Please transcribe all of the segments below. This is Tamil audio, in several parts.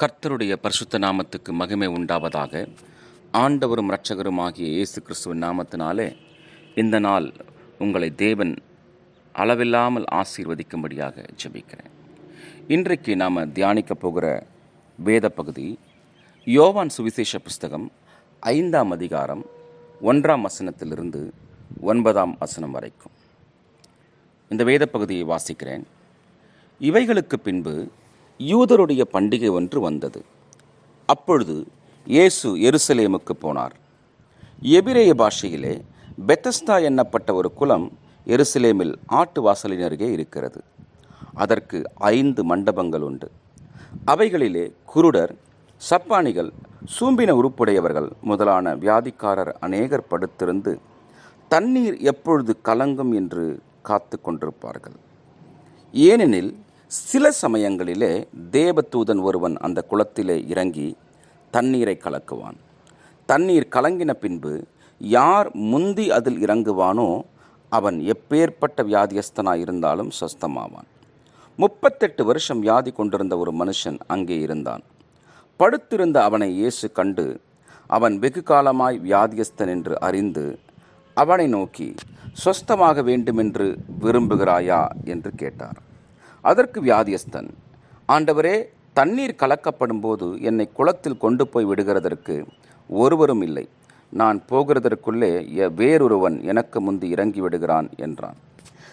கர்த்தருடைய பரிசுத்த நாமத்துக்கு மகிமை உண்டாவதாக ஆண்டவரும் இரட்சகருமாகிய இயேசு கிறிஸ்துவின் நாமத்தினாலே இந்த நாள் உங்களை தேவன் அளவில்லாமல் ஆசீர்வதிக்கும்படியாக ஜெபிக்கிறேன். இன்றைக்கு நாம் தியானிக்க போகிற வேத பகுதி யோவான் சுவிசேஷ புஸ்தகம் ஐந்தாம் அதிகாரம் ஒன்றாம் வசனத்திலிருந்து ஒன்பதாம் வசனம் வரைக்கும். இந்த வேத பகுதியை வாசிக்கிறேன். இவைகளுக்கு பின்பு யூதருடைய பண்டிகை ஒன்று வந்தது. அப்பொழுது இயேசு எருசலேமுக்கு போனார். எபிரேய பாஷையிலே பெத்தஸ்தா எண்ணப்பட்ட ஒரு குலம் எருசலேமில் ஆட்டு வாசலின் அருகே இருக்கிறது. அதற்கு ஐந்து மண்டபங்கள் உண்டு. அவைகளிலே குருடர் சப்பானிகள் சூம்பின உருப்புடையவர்கள் முதலான வியாதிக்காரர் அநேகர் படுத்திருந்து தண்ணீர் எப்பொழுது கலங்கும் என்று காத்து கொண்டிருப்பார்கள். ஏனெனில் சில சமயங்களிலே தேவதூதன் ஒருவன் அந்த குளத்திலே இறங்கி தண்ணீரை கலக்குவான். தண்ணீர் கலங்கின பின்பு யார் முந்தி அதில் இறங்குவானோ அவன் எப்பேற்பட்ட வியாதியஸ்தனாக இருந்தாலும் சொஸ்தமாவான் முப்பத்தெட்டு வருஷம் வியாதி கொண்டிருந்த ஒரு மனுஷன் அங்கே இருந்தான். படுத்திருந்த அவனை இயேசு கண்டு அவன் வெகு காலமாய் வியாதியஸ்தன் என்று அறிந்து அவனை நோக்கி சொஸ்தமாக வேண்டுமென்று விரும்புகிறாயா? என்று கேட்டார். அதற்கு வியாதியஸ்தன். ஆண்டவரே தண்ணீர் கலக்கப்படும் போது என்னை குளத்தில் கொண்டு போய் விடுகிறதற்கு ஒருவரும் இல்லை. நான் போகிறதற்குள்ளே எ- வேறொருவன் எனக்கு முந்தி இறங்கி விடுகிறான் என்றான்.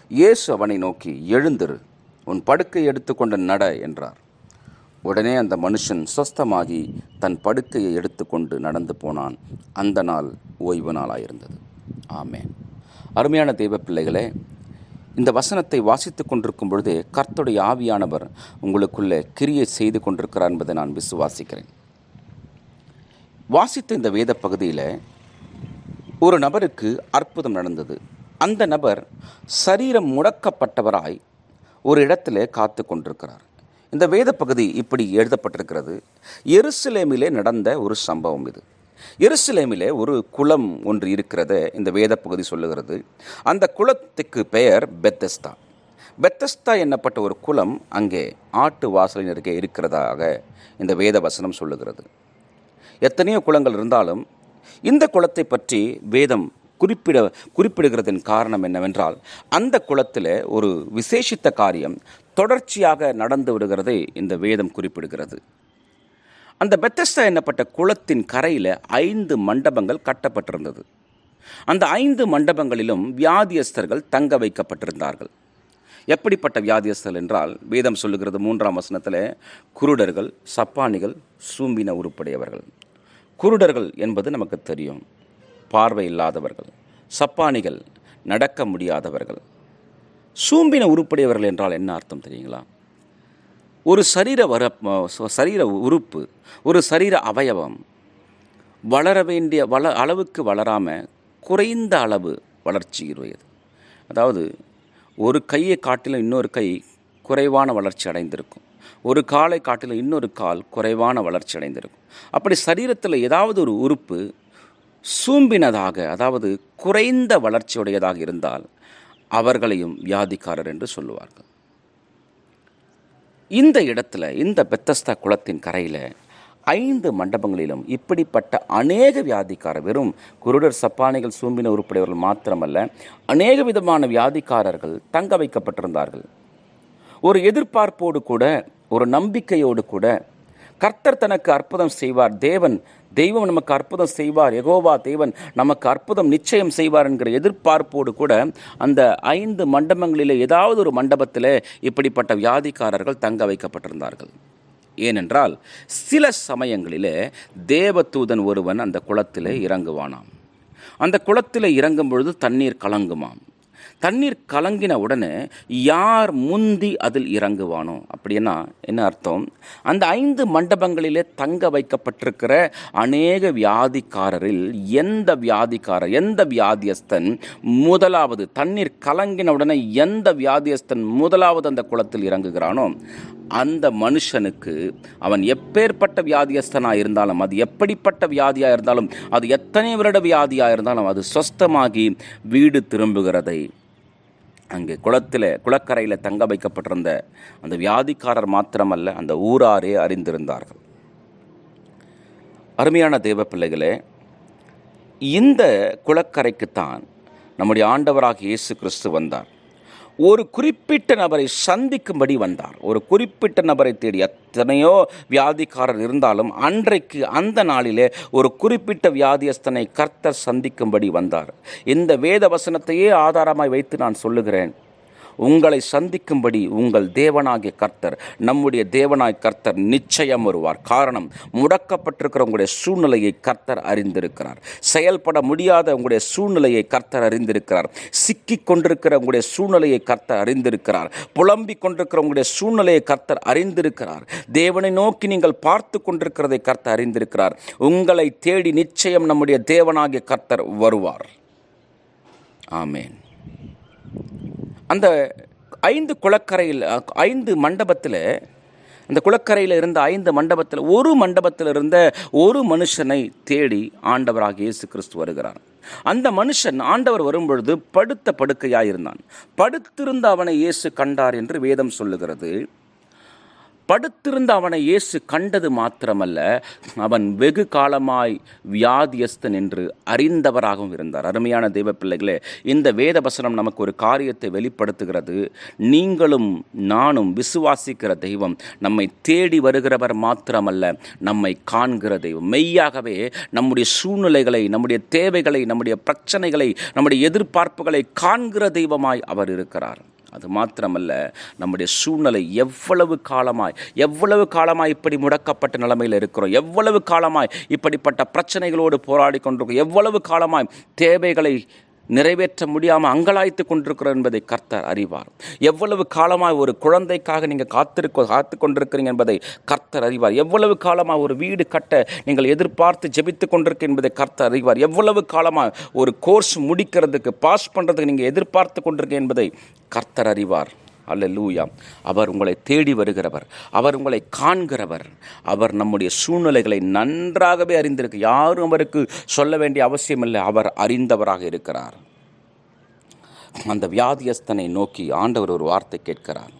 இயேசு அவனை நோக்கி எழுந்திரு உன் படுக்கை எடுத்துக்கொண்டு நட என்றார். உடனே அந்த மனுஷன் சொஸ்தமாகி தன் படுக்கையை எடுத்துக்கொண்டு நடந்து போனான். அந்த நாள் ஓய்வு நாளாயிருந்தது. ஆமே அருமையான தெய்வ பிள்ளைகளே இந்த வசனத்தை வாசித்துக் கொண்டிருக்கும் பொழுதே கர்த்தருடைய ஆவியானவர் உங்களுக்குள்ளே கிரியை செய்து கொண்டிருக்கிறார் என்பதை நான் விசுவாசிக்கிறேன். வாசித்த இந்த வேத பகுதியில் ஒரு நபருக்கு அற்புதம் நடந்தது. அந்த நபர் சரீரம் முடக்கப்பட்டவராய் ஒரு இடத்துல காத்து கொண்டிருக்கிறார். இந்த வேத பகுதி இப்படி எழுதப்பட்டிருக்கிறது. எருசலேமிலே நடந்த ஒரு சம்பவம் இது. எருசலேமிலே ஒரு குளம் ஒன்று இருக்கிறத இந்த வேத பகுதி சொல்லுகிறது. அந்த குளத்துக்கு பெயர் பெத்தஸ்தா. பெத்தஸ்தா என்னப்பட்ட ஒரு குளம் அங்கே ஆட்டு வாசலின் அருகே இருக்கிறதாக இந்த வேத வசனம் சொல்லுகிறது. எத்தனையோ குளங்கள் இருந்தாலும் இந்த குளத்தை பற்றி வேதம் குறிப்பிட குறிப்பிடுகிறதன் காரணம் என்னவென்றால் அந்த குளத்தில் ஒரு விசேஷித்த காரியம் தொடர்ச்சியாக நடந்து விடுகிறதை இந்த வேதம் குறிப்பிடுகிறது. அந்த பெத்தஸ்தா என்னப்பட்ட குளத்தின் கரையில் ஐந்து மண்டபங்கள் கட்டப்பட்டிருந்தது. அந்த ஐந்து மண்டபங்களிலும் வியாதியஸ்தர்கள் தங்க வைக்கப்பட்டிருந்தார்கள். எப்படிப்பட்ட வியாதியஸ்தர்கள் என்றால் வேதம் சொல்லுகிறது மூன்றாம் வசனத்தில் குருடர்கள் சப்பானிகள் சூம்பின உருப்படையவர்கள். குருடர்கள் என்பது நமக்கு தெரியும். பார்வை இல்லாதவர்கள் சப்பானிகள் நடக்க முடியாதவர்கள். சூம்பின உருப்படையவர்கள் என்றால் என்ன அர்த்தம் தெரியுங்களா? ஒரு சரீர வர சரீர உறுப்பு ஒரு சரீர அவயவம் வளர வேண்டிய வள அளவுக்கு வளராமல் குறைந்த அளவு வளர்ச்சி உடையது. அதாவது ஒரு கையை காட்டிலும் இன்னொரு கை குறைவான வளர்ச்சி அடைந்திருக்கும். ஒரு காலை காட்டிலும் இன்னொரு கால் குறைவான வளர்ச்சி அடைந்திருக்கும். அப்படி சரீரத்தில் ஏதாவது ஒரு உறுப்பு சூம்பினதாக அதாவது குறைந்த வளர்ச்சியுடையதாக இருந்தால் அவர்களையும் வியாதிக்காரர் என்று சொல்லுவார்கள். இந்த இடத்துல இந்த பெத்தஸ்தா குளத்தின் கரையில் ஐந்து மண்டபங்களிலும் இப்படிப்பட்ட அநேக வியாதிக்காரர் வெறும் குருடர் சப்பானிகள் சூம்பின உருப்படையவர்கள் மாத்திரமல்ல அநேக விதமான வியாதிக்காரர்கள் தங்க வைக்கப்பட்டிருந்தார்கள். ஒரு எதிர்பார்ப்போடு கூட ஒரு நம்பிக்கையோடு கூட கர்த்தர் தனக்கு அற்புதம் செய்வார். தேவன் தெய்வம் நமக்கு அற்புதம் செய்வார். எகோவா தேவன் நமக்கு அற்புதம் நிச்சயம் செய்வார் என்கிற எதிர்பார்ப்போடு கூட அந்த ஐந்து மண்டபங்களிலே ஏதாவது ஒரு மண்டபத்தில் இப்படிப்பட்ட வியாதிக்காரர்கள் தங்க வைக்கப்பட்டிருந்தார்கள். ஏனென்றால் சில சமயங்களிலே தேவதூதன் ஒருவன் அந்த குளத்தில் இறங்குவானாம். அந்த குளத்தில் இறங்கும் பொழுது தண்ணீர் கலங்குமாம். தண்ணீர் கலங்கின உடனே யார் முந்தி அதில் இறங்குவானோ? அப்படின்னா என்ன அர்த்தம்? அந்த ஐந்து மண்டபங்களிலே தங்க வைக்கப்பட்டிருக்கிற அநேக வியாதிக்காரரில் எந்த வியாதிக்காரர் எந்த வியாதியஸ்தன் முதலாவது தண்ணீர் கலங்கின உடனே எந்த வியாதியஸ்தன் முதலாவது அந்த குளத்தில் இறங்குகிறானோ அந்த மனுஷனுக்கு அவன் எப்பேற்பட்ட வியாதியஸ்தனாக இருந்தாலும் அது எப்படிப்பட்ட வியாதியாக இருந்தாலும் அது எத்தனை வருட வியாதியாக இருந்தாலும் அது சொஸ்தமாகி வீடு திரும்புகிறதை அங்கே குளத்தில் குளக்கரையில் தங்க வைக்கப்பட்டிருந்த அந்த வியாதிக்காரர் மாத்திரமல்ல அந்த ஊராரே அறிந்திருந்தார்கள். அருமையான தெய்வ பிள்ளைகளே இந்த குளக்கரைக்குத்தான் நம்முடைய ஆண்டவராக இயேசு கிறிஸ்து வந்தார். ஒரு குறிப்பிட்ட நபரை சந்திக்கும்படி வந்தார். ஒரு குறிப்பிட்ட நபரை தேடி எத்தனையோ வியாதிக்காரர் இருந்தாலும் அன்றைக்கு அந்த நாளிலே ஒரு குறிப்பிட்ட வியாதியஸ்தனை கர்த்தர் சந்திக்கும்படி வந்தார். இந்த வேத வசனத்தையே ஆதாரமாய் வைத்து நான் சொல்லுகிறேன். உங்களை சந்திக்கும்படி உங்கள் தேவனாகிய கர்த்தர் நம்முடைய தேவனாய் கர்த்தர் நிச்சயம் வருவார். காரணம் முடக்கப்பட்டிருக்கிற உங்களுடைய சூழ்நிலையை கர்த்தர் அறிந்திருக்கிறார். செயல்பட முடியாத உங்களுடைய சூழ்நிலையை கர்த்தர் அறிந்திருக்கிறார். சிக்கி கொண்டிருக்கிற உங்களுடைய சூழ்நிலையை கர்த்தர் அறிந்திருக்கிறார். புலம்பிக் கொண்டிருக்கிற உங்களுடைய சூழ்நிலையை கர்த்தர் அறிந்திருக்கிறார். தேவனை நோக்கி நீங்கள் பார்த்து கொண்டிருக்கிறதை கர்த்தர் அறிந்திருக்கிறார். உங்களை தேடி நிச்சயம் நம்முடைய தேவனாகிய கர்த்தர் வருவார். ஆமேன். அந்த ஐந்து குளக்கரையில் ஐந்து மண்டபத்தில் அந்த குளக்கரையில் இருந்த ஐந்து மண்டபத்தில் ஒரு மண்டபத்தில் இருந்த ஒரு மனுஷனை தேடி ஆண்டவராக இயேசு கிறிஸ்து வருகிறார். அந்த மனுஷன் ஆண்டவர் வரும்பொழுது படுத்த படுக்கையாக இருந்தான் படுத்திருந்த அவனை இயேசு கண்டார் என்று வேதம் சொல்லுகிறது. படுத்திருந்த அவனை இயேசு கண்டது மாத்திரமல்ல அவன் வெகு காலமாய் வியாதியஸ்தன் என்று அறிந்தவராகவும் இருந்தார். அருமையான தெய்வ பிள்ளைகளே இந்த வேத வசனம் நமக்கு ஒரு காரியத்தை வெளிப்படுத்துகிறது. நீங்களும் நானும் விசுவாசிக்கிற தெய்வம் நம்மை தேடி வருகிறவர் மாத்திரமல்ல நம்மை காண்கிற தெய்வம். மெய்யாகவே நம்முடைய சூழ்நிலைகளை நம்முடைய தேவைகளை நம்முடைய பிரச்சனைகளை நம்முடைய எதிர்பார்ப்புகளை காண்கிற தெய்வமாய் அவர் இருக்கிறார். அது மாத்திரமல்ல நம்முடைய சூழ்நிலை எவ்வளவு காலமாய் எவ்வளவு காலமாய் இப்படி முடக்கப்பட்ட நிலைமையில் இருக்கிறோம் எவ்வளவு காலமாய் இப்படிப்பட்ட பிரச்சனைகளோடு போராடி கொண்டிருக்கிறோம் எவ்வளவு காலமாய் தேவைகளை நிறைவேற்ற முடியாமல் அங்கலாய்த்து கொண்டிருக்கிறோம் என்பதை கர்த்தர் அறிவார். எவ்வளவு காலமாக ஒரு குழந்தைக்காக நீங்கள் காத்திருக்க காத்து கொண்டிருக்கிறீங்க என்பதை கர்த்தர் அறிவார். எவ்வளவு காலமாக ஒரு வீடு கட்ட நீங்கள் எதிர்பார்த்து ஜெபித்து கொண்டிருக்க என்பதை கர்த்தர் அறிவார். எவ்வளவு காலமாக ஒரு கோர்ஸ் முடிக்கிறதுக்கு பாஸ் பண்ணுறதுக்கு நீங்கள் எதிர்பார்த்து கொண்டிருக்க என்பதை கர்த்தர் அறிவார். அல்லேலூயா அவர் உங்களை தேடி வருகிறவர். அவர் உங்களை காண்கிறவர். அவர் நம்முடைய சூழ்நிலைகளை நன்றாகவே அறிந்திருக்கு. யாரும் அவருக்கு சொல்ல வேண்டிய அவசியமில்லை. அவர் அறிந்தவராக இருக்கிறார். அந்த வியாதியஸ்தனை நோக்கி ஆண்டவர் ஒரு வார்த்தை கேட்கிறார்.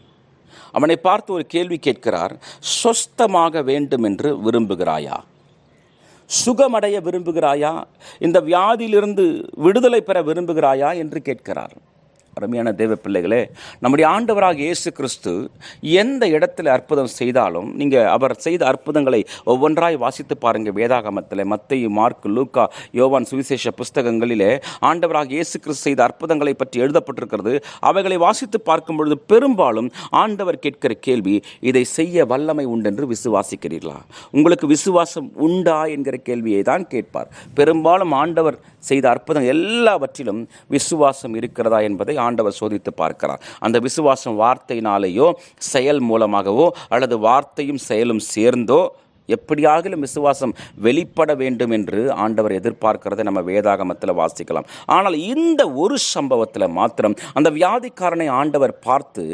அவனை பார்த்து ஒரு கேள்வி கேட்கிறார். சொஸ்தமாக வேண்டும் என்று விரும்புகிறாயா? சுகமடைய விரும்புகிறாயா? இந்த வியாதியிலிருந்து விடுதலை பெற விரும்புகிறாயா? என்று கேட்கிறார். அருமையான தேவ பிள்ளைகளே நம்முடைய ஆண்டவராக இயேசு கிறிஸ்து எந்த இடத்துல அற்புதம் செய்தாலும் நீங்கள் அவர் செய்த அற்புதங்களை ஒவ்வொன்றாய் வாசித்து பாருங்கள் வேதாகமத்தில் மத்தையு மார்க் லூக்கா யோவான் சுவிசேஷ புஸ்தகங்களிலே ஆண்டவராக இயேசு கிறிஸ்து செய்த அற்புதங்களை பற்றி எழுதப்பட்டிருக்கிறது. அவைகளை வாசித்து பார்க்கும் பொழுது பெரும்பாலும் ஆண்டவர் கேட்கிற கேள்வி இதை செய்ய வல்லமை உண்டென்று விசுவாசிக்கிறீர்களா? உங்களுக்கு விசுவாசம் உண்டா என்கிற கேள்வியை தான் கேட்பார். பெரும்பாலும் ஆண்டவர் செய்த அற்புதம் எல்லாவற்றிலும் விசுவாசம் இருக்கிறதா என்பதை ஆண்டவர் சோதித்து பார்க்கிறார். அந்த விசுவாசம் வார்த்தையினாலேயோ செயல் மூலமாகவோ அல்லது வார்த்தையும் செயலும் சேர்ந்தோ எப்படியாகிலும் விசுவாசம் வெளிப்பட வேண்டும் என்று ஆண்டவர் எதிர்பார்க்கிறதை நம்ம வேதாகமத்தில் வாசிக்கலாம். ஆனால் இந்த ஒரு சம்பவத்தில் மாத்திரம் அந்த வியாதிக்காரனை ஆண்டவர் பார்த்து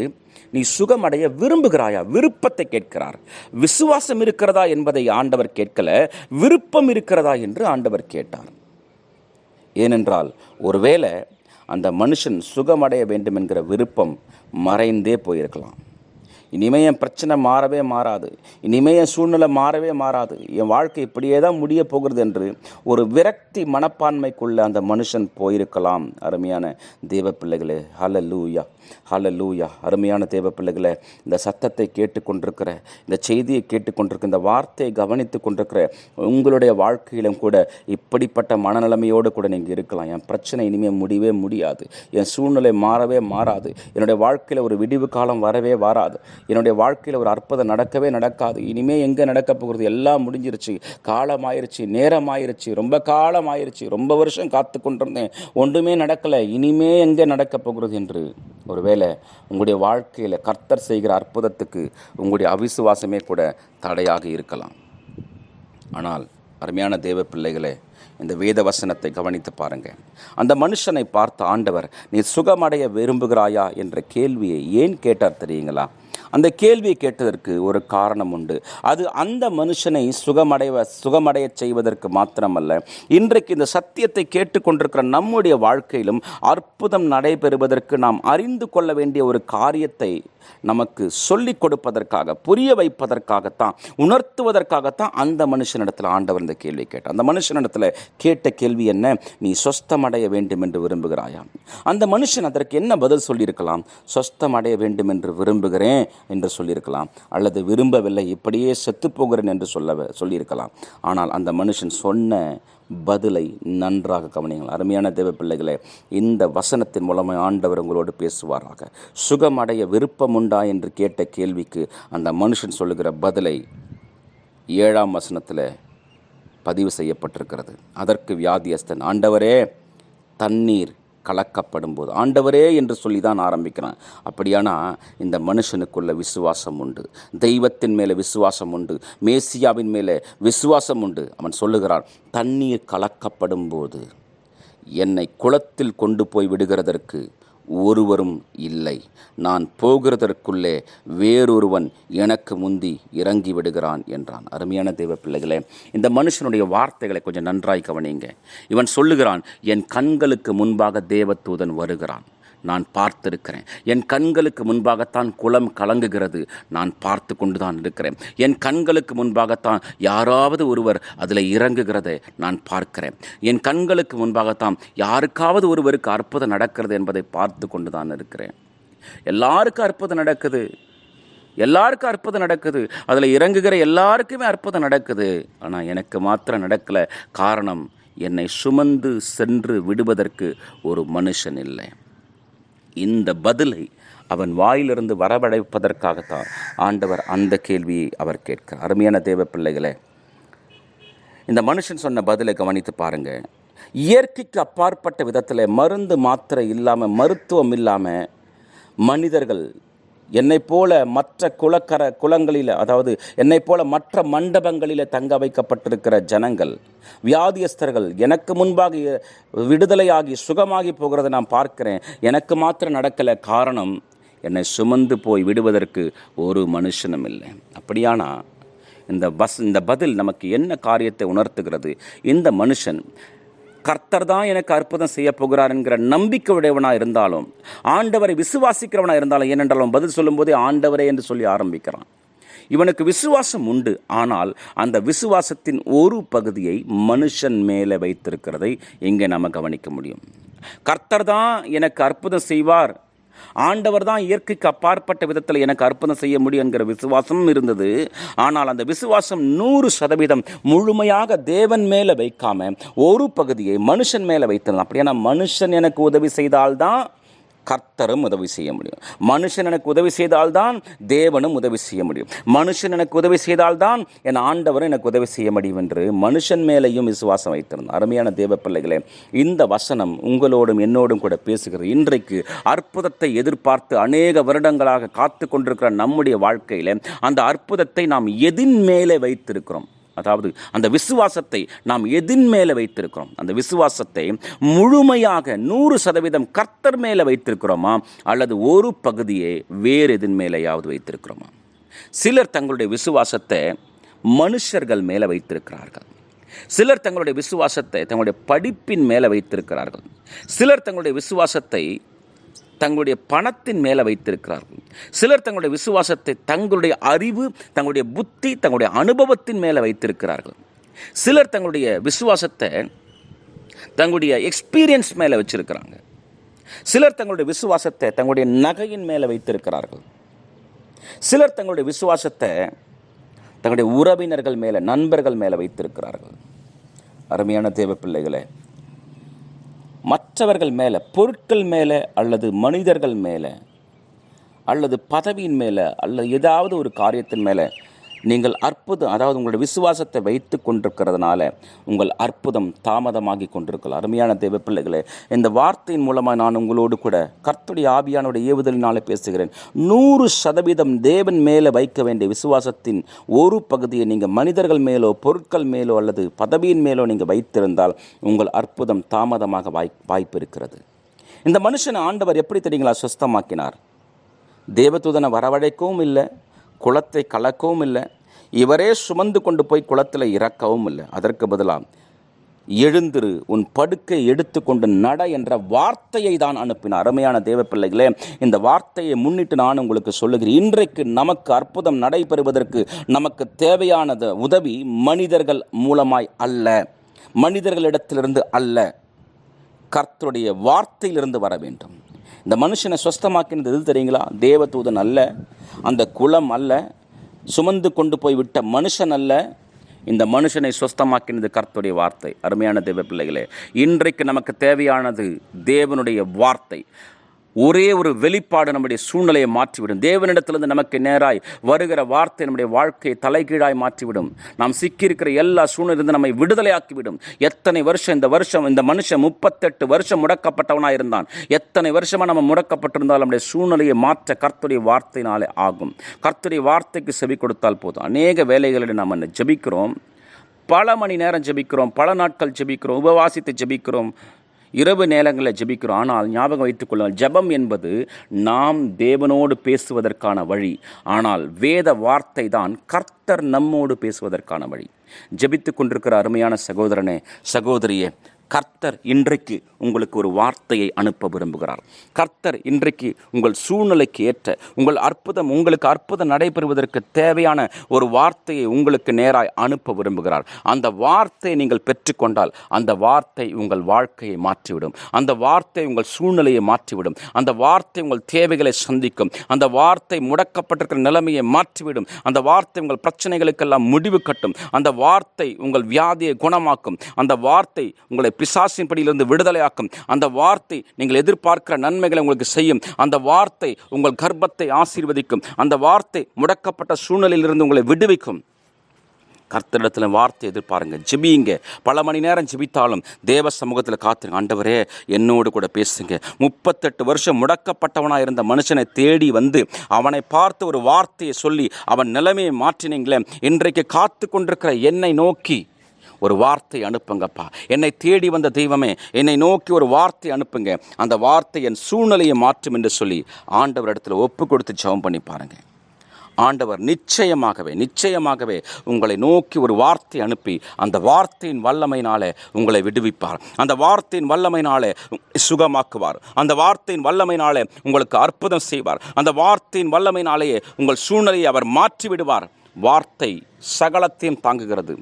நீ சுகமடைய விரும்புகிறாயா? விருப்பத்தை கேட்கிறார். விசுவாசம் இருக்கிறதா என்பதை ஆண்டவர் கேட்கல விருப்பம் இருக்கிறதா? என்று ஆண்டவர் கேட்டார். ஏனென்றால் ஒருவேளை அந்த மனுஷன் சுகமடைய வேண்டும் என்கிற விருப்பம் மறைந்தே போயிருக்கலாம். இனிமே என் பிரச்சனை மாறவே மாறாது. இனிமே என் சூழ்நிலை மாறவே மாறாது. என் வாழ்க்கை இப்படியே தான் முடிய போகிறது என்று ஒரு விரக்தி மனப்பான்மைக்குள்ள அந்த மனுஷன் போயிருக்கலாம். அருமையான தேவ பிள்ளைகளே அல்ல லூயா அருமையான தேவ பிள்ளைகளே இந்த சத்தத்தை கேட்டுக்கொண்டிருக்கிற இந்த செய்தியை கேட்டுக்கொண்டிருக்கிற இந்த வார்த்தையை கவனித்து கொண்டிருக்கிற உங்களுடைய வாழ்க்கையிலும் கூட இப்படிப்பட்ட மனநிலைமையோடு கூட நீங்கள் இருக்கலாம். என் பிரச்சனை இனிமேல் முடியவே முடியாது. என் சூழ்நிலை மாறவே மாறாது. என்னுடைய வாழ்க்கையில் ஒரு விடிவு காலம் வரவே வராது. என்னுடைய வாழ்க்கையில் ஒரு அற்புதம் நடக்கவே நடக்காது. இனிமே எங்கே நடக்க போகிறது? எல்லாம் முடிஞ்சிருச்சு. காலம் ஆயிருச்சு நேரம் ஆயிருச்சு ரொம்ப காலம் ஆயிருச்சு ரொம்ப வருஷம் காத்து கொண்டிருந்தேன். ஒன்றுமே நடக்கலை. இனிமே எங்கே நடக்க போகிறது என்று. ஒருவேளை உங்களுடைய வாழ்க்கையில் கர்த்தர் செய்கிற அற்புதத்துக்கு உங்களுடைய அவிசுவாசமே கூட தடையாக இருக்கலாம். ஆனால் அருமையான தேவ பிள்ளைகளே இந்த வேத வசனத்தை கவனித்து பாருங்க. அந்த மனுஷனை பார்த்த ஆண்டவர் நீ சுகமடைய விரும்புகிறாயா? என்ற கேள்வியை ஏன் கேட்டார் தெரியுங்களா? அந்த கேள்வியை கேட்டதற்கு ஒரு காரணம் உண்டு. அது அந்த மனுஷனை சுகமடைய சுகமடையச் செய்வதற்கு மாத்திரமல்ல. இன்றைக்கு இந்த சத்தியத்தை கேட்டுக்கொண்டிருக்கிற நம்முடைய வாழ்க்கையிலும் அற்புதம் நடைபெறுவதற்கு நாம் அறிந்து கொள்ள வேண்டிய ஒரு காரியத்தை நமக்கு சொல்லிக் கொடுப்பதற்காக புரிய வைப்பதற்காகத்தான் உணர்த்துவதற்காகத்தான் அந்த மனுஷனிடத்தில் ஆண்டவர் இந்த கேள்வி கேட்டார். அந்த மனுஷனிடத்தில் கேட்ட கேள்வி என்ன? நீ சொஸ்தமடைய வேண்டும் என்று விரும்புகிறாயா? அந்த மனுஷன் அதற்கு என்ன பதில் சொல்லியிருக்கலாம்? சொஸ்தமடைய வேண்டும் என்று விரும்புகிறேன். என்று சொல்லியிருக்கலாம். அல்லது விரும்பவில்லை இப்படியே செத்துப் போகிறேன் என்று சொல்ல சொல்லியிருக்கலாம். ஆனால் அந்த மனுஷன் சொன்ன பதிலை நன்றாக கவனியுங்கள். அருமையான தேவ பிள்ளைகளே இந்த வசனத்தின் மூலமாக ஆண்டவர் உங்களோடு பேசுவாராக. சுகமடைய விருப்பம் உண்டா என்று கேட்ட கேள்விக்கு அந்த மனுஷன் சொல்லுகிற பதிலை ஏழாம் வசனத்தில் பதிவு செய்யப்பட்டிருக்கிறது. அதற்கு வியாதியஸ்தன் ஆண்டவரே தண்ணீர் கலக்கப்படும் போது ஆண்டவரே என்று சொல்லி தான் ஆரம்பிக்கிறான். அப்படியானா இந்த மனுஷனுக்குள்ள விசுவாசம் உண்டு. தெய்வத்தின் மேலே விசுவாசம் உண்டு. மேசியாவின் மேலே விசுவாசம் உண்டு. அவன் சொல்லுகிறான் தண்ணீர் கலக்கப்படும் போது என்னை குளத்தில் கொண்டு போய் விடுகிறதற்கு ஒருவரும் இல்லை. நான் போகிறதற்குள்ளே வேறொருவன் எனக்கு முந்தி இறங்கி விடுகிறான் என்றான். அருமையான தெய்வ பிள்ளைகளே இந்த மனுஷனுடைய வார்த்தைகளை கொஞ்சம் நன்றாய் கவனிங்க இவன் சொல்லுகிறான் என் கண்களுக்கு முன்பாக தேவதூதன் வருகிறான். நான் பார்த்திருக்கிறேன். என் கண்களுக்கு முன்பாகத்தான் குளம் கலங்குகிறது. நான் பார்த்து கொண்டு தான் இருக்கிறேன். என் கண்களுக்கு முன்பாகத்தான் யாராவது ஒருவர் அதில் இறங்குகிறதை நான் பார்க்கிறேன். என் கண்களுக்கு முன்பாகத்தான் யாருக்காவது ஒருவருக்கு அற்புதம் நடக்கிறது என்பதை பார்த்து கொண்டு தான் இருக்கிறேன். எல்லாருக்கும் அற்புதம் நடக்குது. எல்லாருக்கும் அற்புதம் நடக்குது. அதில் இறங்குகிற எல்லாருக்குமே அற்புதம் நடக்குது. ஆனால் எனக்கு மாத்திரம் நடக்கலை. காரணம் என்னை சுமந்து சென்று விடுவதற்கு ஒரு மனுஷன் இல்லை. இந்த பதிலை அவன் வாயிலிருந்து வரவழைப்பதற்காகத்தான் ஆண்டவர் அந்த கேள்வியை அவர் கேட்கிறார். அருமையான தேவ பிள்ளைகளே இந்த மனுஷன் சொன்ன பதிலை கவனித்து பாருங்க. இயற்கைக்கு அப்பாற்பட்ட விதத்தில் மருந்து மாத்திரை இல்லாமல் மருத்துவம் இல்லாமல் மனிதர்கள் என்னைப் போல மற்ற குளக்கர குளங்களில் அதாவது என்னைப் போல மற்ற மண்டபங்களில் தங்க வைக்கப்பட்டிருக்கிற ஜனங்கள் வியாதியஸ்தர்கள் எனக்கு முன்பாக விடுதலையாகி சுகமாகி போகிறத நான் பார்க்கிறேன். எனக்கு மாத்திரம் நடக்கலை காரணம் என்னை சுமந்து போய் விடுவதற்கு ஒரு மனுஷனும் இல்லை. அப்படியானா இந்த பஸ் இந்த பதில் நமக்கு என்ன காரியத்தை உணர்த்துகிறது? இந்த மனுஷன் கர்த்தர் தான் எனக்கு அற்புதம் செய்ய போகிறார் என்கிற நம்பிக்கை உடையவனாக இருந்தாலும் ஆண்டவரை விசுவாசிக்கிறவனாக இருந்தாலும் ஏனென்றாலும் பதில் சொல்லும்போதே ஆண்டவரே என்று சொல்லி ஆரம்பிக்கிறான். இவனுக்கு விசுவாசம் உண்டு ஆனால் அந்த விசுவாசத்தின் ஒரு பகுதியை மனுஷன் மேலே வைத்திருக்கிறதை இங்கே நம்ம கவனிக்க முடியும்? கர்த்தர் தான் எனக்கு அற்புதம் செய்வார் ஆண்டவர் தான் இயற்கைக்கு அப்பாற்பட்ட விதத்தில் எனக்கு அற்புதம் செய்ய முடியும் என்கிற விசுவாசமும் இருந்தது. ஆனால் அந்த விசுவாசம் நூறு சதவீதம் முழுமையாக தேவன் மேலே வைக்காம ஒரு பகுதியை மனுஷன் மேலே வைத்திருந்தான். அப்படின்னா மனுஷன் எனக்கு உதவி செய்தால்தான் கர்த்தரும் உதவி செய்ய முடியும். மனுஷன் எனக்கு உதவி செய்தால்தான் தேவனும் உதவி செய்ய முடியும். மனுஷன் எனக்கு உதவி செய்தால்தான் என் ஆண்டவரும் எனக்கு உதவி செய்ய முடியும் என்று மனுஷன் மேலேயும் விசுவாசம் வைத்திருந்தார். அருமையான தேவ பிள்ளைகளே இந்த வசனம் உங்களோடும் என்னோடும் கூட பேசுகிறது இன்றைக்கு அற்புதத்தை எதிர்பார்த்து அநேக வருடங்களாக காத்து கொண்டிருக்கிற நம்முடைய வாழ்க்கையில் அந்த அற்புதத்தை நாம் எதின் மேலே வைத்திருக்கிறோம்? அதாவது அந்த விசுவாசத்தை நாம் எதின் மேலே வைத்திருக்கிறோம்? அந்த விசுவாசத்தை முழுமையாக நூறு சதவீதம் கர்த்தர் மேலே வைத்திருக்கிறோமா? அல்லது ஒரு பகுதியை வேறு எதின் மேலேயாவது வைத்திருக்கிறோமா? சிலர் தங்களுடைய விசுவாசத்தை மனுஷர்கள் மேலே வைத்திருக்கிறார்கள். சிலர் தங்களுடைய விசுவாசத்தை தங்களுடைய படிப்பின் மேலே வைத்திருக்கிறார்கள். சிலர் தங்களுடைய விசுவாசத்தை தங்களுடைய பணத்தின் மேலே வைத்திருக்கிறார்கள். சிலர் தங்களுடைய விசுவாசத்தை தங்களுடைய அறிவு தங்களுடைய புத்தி தங்களுடைய அனுபவத்தின் மேலே வைத்திருக்கிறார்கள். சிலர் தங்களுடைய விசுவாசத்தை தங்களுடைய எக்ஸ்பீரியன்ஸ் மேலே வச்சிருக்கிறாங்க. சிலர் தங்களுடைய விசுவாசத்தை தங்களுடைய நகையின் மேலே வைத்திருக்கிறார்கள். சிலர் தங்களுடைய விசுவாசத்தை தங்களுடைய உறவினர்கள் மேலே நண்பர்கள் மேலே வைத்திருக்கிறார்கள். அருமையான தேவ பிள்ளைகளை மற்றவர்கள் மேலே பொருட்கள் மேலே அல்லது மனிதர்கள் மேலே அல்லது பதவியின் மேலே அல்லது ஏதாவது ஒரு காரியத்தின் மேலே நீங்கள் அற்புதம் அதாவது உங்களுடைய விசுவாசத்தை வைத்து கொண்டிருக்கிறதுனால உங்கள் அற்புதம் தாமதமாகி கொண்டிருக்கலாம். அருமையான தேவ பிள்ளைகளே இந்த வார்த்தையின் மூலமாக நான் உங்களோடு கூட கர்த்துடைய ஆவியானோட ஏவுதலினாலே பேசுகிறேன். நூறு சதவீதம் தேவன் மேலே வைக்க வேண்டிய விசுவாசத்தின் ஒரு பகுதியை நீங்கள் மனிதர்கள் மேலோ பொருட்கள் மேலோ அல்லது பதவியின் மேலோ நீங்கள் வைத்திருந்தால் உங்கள் அற்புதம் தாமதமாக வாய் வாய்ப்பு இருக்கிறது. இந்த மனுஷன் ஆண்டவர் எப்படி தெரியுங்களா சுஸ்தமாக்கினார்? தேவதூதனை வரவழைக்கவும் இல்லை குளத்தை கலக்கவும் இல்லை இவரே சுமந்து கொண்டு போய் குளத்தில் இறக்கவும் இல்லை. அதற்கு பதிலாக எழுந்திரு உன் படுக்கை எடுத்துக்கொண்டு நட என்ற வார்த்தையை தான் அனுப்பினார். அருமையான தேவ பிள்ளைகளே இந்த வார்த்தையை முன்னிட்டு நான் உங்களுக்கு சொல்லுகிறேன். இன்றைக்கு நமக்கு அற்புதம் நடைபெறுவதற்கு நமக்கு தேவையானது உதவி மனிதர்கள் மூலமாய் அல்ல மனிதர்களிடத்திலிருந்து அல்ல. கர்த்தருடைய வார்த்தையிலிருந்து வர வேண்டும். இந்த மனுஷனை சொஸ்தமாக்கினது எது தெரியுங்களா? தேவதூதன் அல்ல அந்த குளம் அல்ல சுமந்து கொண்டு போய் விட்ட மனுஷன் அல்ல இந்த மனுஷனை சுஸ்தமாக்கினது கர்த்தருடைய வார்த்தை. அருமையான தேவ பிள்ளைகளே இன்றைக்கு நமக்கு தேவையானது தேவனுடைய வார்த்தை. ஒரே ஒரு வெளிப்பாடு நம்முடைய சூழ்நிலையை மாற்றிவிடும். தேவனிடத்திலிருந்து நமக்கு நேராய் வருகிற வார்த்தை நம்முடைய வாழ்க்கையை தலைகீழாய் மாற்றிவிடும். நாம் சிக்கியிருக்கிற எல்லா சூழ்நிலிருந்து நம்மை விடுதலையாக்கிவிடும். எத்தனை வருஷம் இந்த வருஷம் இந்த மனுஷன் முப்பத்தெட்டு வருஷம் முடக்கப்பட்டவனாக இருந்தான் எத்தனை வருஷமாக நம்ம முடக்கப்பட்டிருந்தால் நம்முடைய சூழ்நிலையை மாற்ற கர்த்தருடைய வார்த்தையினாலே ஆகும். கர்த்தருடைய வார்த்தைக்கு செவி கொடுத்தால் போதும். அநேக வேலைகளில் நாம் என்ன ஜெபிக்கிறோம்? பல மணி நேரம் ஜெபிக்கிறோம் பல நாட்கள் ஜெபிக்கிறோம் உபவாசித்து ஜெபிக்கிறோம். இரவு நேரங்களில் ஜெபிக்கிறோம். ஆனால் ஞாபகம் வைத்துக் கொள்ளுங்கள் ஜெபம் என்பது நாம் தேவனோடு பேசுவதற்கான வழி. ஆனால் வேத வார்த்தை தான் கர்த்தர் நம்மோடு பேசுவதற்கான வழி. ஜெபித்து கொண்டிருக்கிற அருமையான சகோதரனே சகோதரியே கர்த்தர் இன்றைக்கு உங்களுக்கு ஒரு வார்த்தையை அனுப்ப விரும்புகிறார். கர்த்தர் இன்றைக்கு உங்கள் சூழ்நிலைக்கு ஏற்ற உங்கள் அற்புதம் உங்களுக்கு அற்புதம் நடைபெறுவதற்கு தேவையான ஒரு வார்த்தையை உங்களுக்கு நேராய் அனுப்ப விரும்புகிறார். அந்த வார்த்தையை நீங்கள் பெற்றுக்கொண்டால் அந்த வார்த்தை உங்கள் வாழ்க்கையை மாற்றிவிடும். அந்த வார்த்தை உங்கள் சூழ்நிலையை மாற்றிவிடும். அந்த வார்த்தை உங்கள் தேவைகளை சந்திக்கும். அந்த வார்த்தை முடக்கப்பட்டிருக்கிற நிலைமையை மாற்றிவிடும். அந்த வார்த்தை உங்கள் பிரச்சனைகளுக்கெல்லாம் முடிவு கட்டும். அந்த வார்த்தை உங்கள் வியாதியை குணமாக்கும். அந்த வார்த்தை உங்களை பிசாசின் படியிலிருந்து விடுதலையாக்கும். அந்த வார்த்தை நீங்கள் எதிர்பார்க்கிற நன்மைகளை உங்களுக்கு செய்யும். அந்த வார்த்தை உங்கள் கர்ப்பத்தை ஆசீர்வதிக்கும். அந்த வார்த்தை முடக்கப்பட்ட சூழ்நிலையிலிருந்து உங்களை விடுவிக்கும். கர்த்தரிடத்தில் வார்த்தை எதிர்பாருங்க ஜிபியுங்க. பல மணி நேரம் ஜெபித்தாலும் தேவ சமூகத்தில் காத்துங்க ஆண்டவரே என்னோடு கூட பேசுங்க. முப்பத்தெட்டு வருஷம் முடக்கப்பட்டவனாக இருந்த மனுஷனை தேடி வந்து அவனை பார்த்து ஒரு வார்த்தையை சொல்லி அவன் நிலைமையை மாற்றினீங்களே. இன்றைக்கு காத்து கொண்டிருக்கிற என்னை நோக்கி ஒரு வார்த்தை அனுப்புங்கப்பா. என்னை தேடி வந்த தெய்வமே என்னை நோக்கி ஒரு வார்த்தை அனுப்புங்க. அந்த வார்த்தை என் சூழ்நிலையை மாற்றும் என்று சொல்லி ஆண்டவர் இடத்துல ஒப்பு கொடுத்து ஜெபம் பண்ணி பாருங்கள் ஆண்டவர் நிச்சயமாகவே நிச்சயமாகவே உங்களை நோக்கி ஒரு வார்த்தை அனுப்பி அந்த வார்த்தையின் வல்லமையினாலே உங்களை விடுவிப்பார். அந்த வார்த்தையின் வல்லமையினாலே சுகமாக்குவார். அந்த வார்த்தையின் வல்லமையினாலே உங்களுக்கு அற்புதம் செய்வார். அந்த வார்த்தையின் வல்லமையினாலேயே உங்கள் சூழ்நிலையை அவர் மாற்றி விடுவார் வார்த்தை சகலத்தையும் தாங்குகிறது.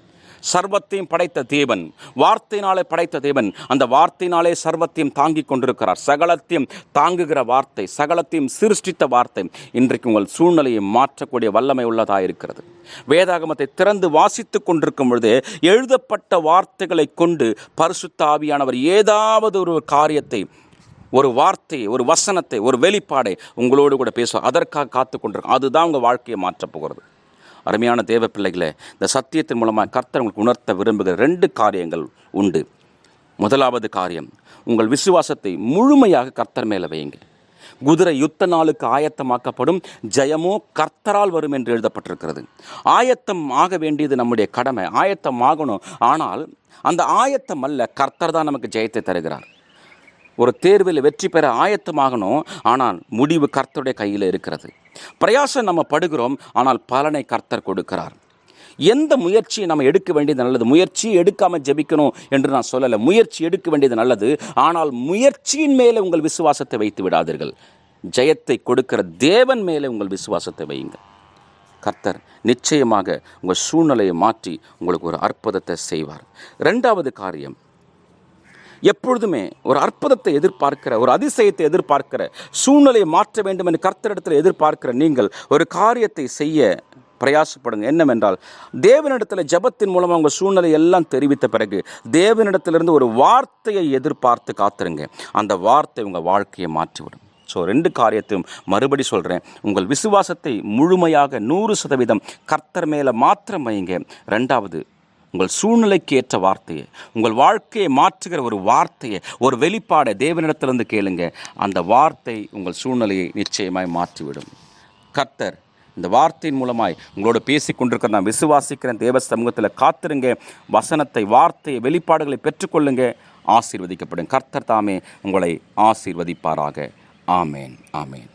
சர்வத்தையும் படைத்த தேவன் வார்த்தையினாலே படைத்த தேவன் அந்த வார்த்தையினாலே சர்வத்தையும் தாங்கிக் கொண்டிருக்கிறார். சகலத்தையும் தாங்குகிற வார்த்தை சகலத்தையும் சிருஷ்டித்த வார்த்தை இன்றைக்கு உங்கள் சூழ்நிலையை மாற்றக்கூடிய வல்லமை உள்ளதாக இருக்கிறது வேதாகமத்தை திறந்து வாசித்துக் கொண்டிருக்கும் பொழுது எழுதப்பட்ட வார்த்தைகளை கொண்டு பரிசுத்த ஆவியானவர் ஏதாவது ஒரு காரியத்தை ஒரு வார்த்தை ஒரு வசனத்தை ஒரு வெளிப்பாடை உங்களோடு கூட பேசுவார். அதற்காக காத்து கொண்டிருக்கும். அதுதான் உங்கள் வாழ்க்கையை மாற்றப் போகிறது. அருமையான தேவ பிள்ளைகளை இந்த சத்தியத்தின் மூலமாக கர்த்தர் உங்களுக்கு உணர்த்த விரும்புகிற ரெண்டு காரியங்கள் உண்டு. முதலாவது காரியம் உங்கள் விசுவாசத்தை முழுமையாக கர்த்தர் மேலே வையுங்க குதிரை யுத்த நாளுக்கு ஆயத்தமாக்கப்படும் ஜெயமோ கர்த்தரால் வரும் என்று எழுதப்பட்டிருக்கிறது. ஆயத்தம் ஆக வேண்டியது நம்முடைய கடமை ஆயத்தம் ஆகணும். ஆனால் அந்த ஆயத்தம் அல்ல கர்த்தர் தான் நமக்கு ஜெயத்தை தருகிறார். ஒரு தேர்வில் வெற்றி பெற ஆயத்தமாகணும் ஆனால் முடிவு கர்த்தருடைய கையில் இருக்கிறது. பிரயாசம் நம்ம படுகிறோம் ஆனால் பலனை கர்த்தர் கொடுக்கிறார். எந்த முயற்சியை நம்ம எடுக்க வேண்டியது நல்லது? முயற்சி எடுக்காமல் ஜெபிக்கணும் என்று நான் சொல்லலை. முயற்சி எடுக்க வேண்டியது நல்லது. ஆனால் முயற்சியின் மேலே உங்கள் விசுவாசத்தை வைத்து விடாதீர்கள். ஜெயத்தை கொடுக்கிற தேவன் மேலே உங்கள் விசுவாசத்தை வையுங்கள். கர்த்தர் நிச்சயமாக உங்கள் சூழ்நிலையை மாற்றி உங்களுக்கு ஒரு அற்புதத்தை செய்வார். ரெண்டாவது காரியம் எப்பொழுதுமே ஒரு அற்புதத்தை எதிர்பார்க்கிற ஒரு அதிசயத்தை எதிர்பார்க்கிற சூழ்நிலையை மாற்ற வேண்டும் என்று கர்த்தரிடத்தில் எதிர்பார்க்கிற நீங்கள் ஒரு காரியத்தை செய்ய பிரயாசப்படுங்க. என்னவென்றால் தேவனிடத்தில் ஜெபத்தின் மூலமாக உங்கள் சூழ்நிலை எல்லாம் தெரிவித்த பிறகு தேவனிடத்திலிருந்து ஒரு வார்த்தையை எதிர்பார்த்து காத்துருங்க. அந்த வார்த்தை உங்கள் வாழ்க்கையை மாற்றிவிடும். ஸோ ரெண்டு காரியத்தையும் மறுபடி சொல்கிறேன் உங்கள் விசுவாசத்தை முழுமையாக நூறு சதவீதம் கர்த்தர் மேலே மாத்திரம் வைங்க. ரெண்டாவது உங்கள் சூழ்நிலைக்கு ஏற்ற வார்த்தையை உங்கள் வாழ்க்கையை மாற்றுகிற ஒரு வார்த்தையை ஒரு வெளிப்பாடை தேவனிடத்திலிருந்து கேளுங்க. அந்த வார்த்தை உங்கள் சூழ்நிலையை நிச்சயமாய் மாற்றிவிடும். கர்த்தர் இந்த வார்த்தையின் மூலமாய் உங்களோட பேசி கொண்டிருக்கிற நான் விசுவாசிக்கிறேன். தேவ சமூகத்தில் காத்திருங்க. வசனத்தை வார்த்தையை வெளிப்பாடுகளை பெற்றுக்கொள்ளுங்க. ஆசீர்வதிக்கப்படும். கர்த்தர் தாமே உங்களை ஆசீர்வதிப்பாராக. ஆமேன் ஆமேன்.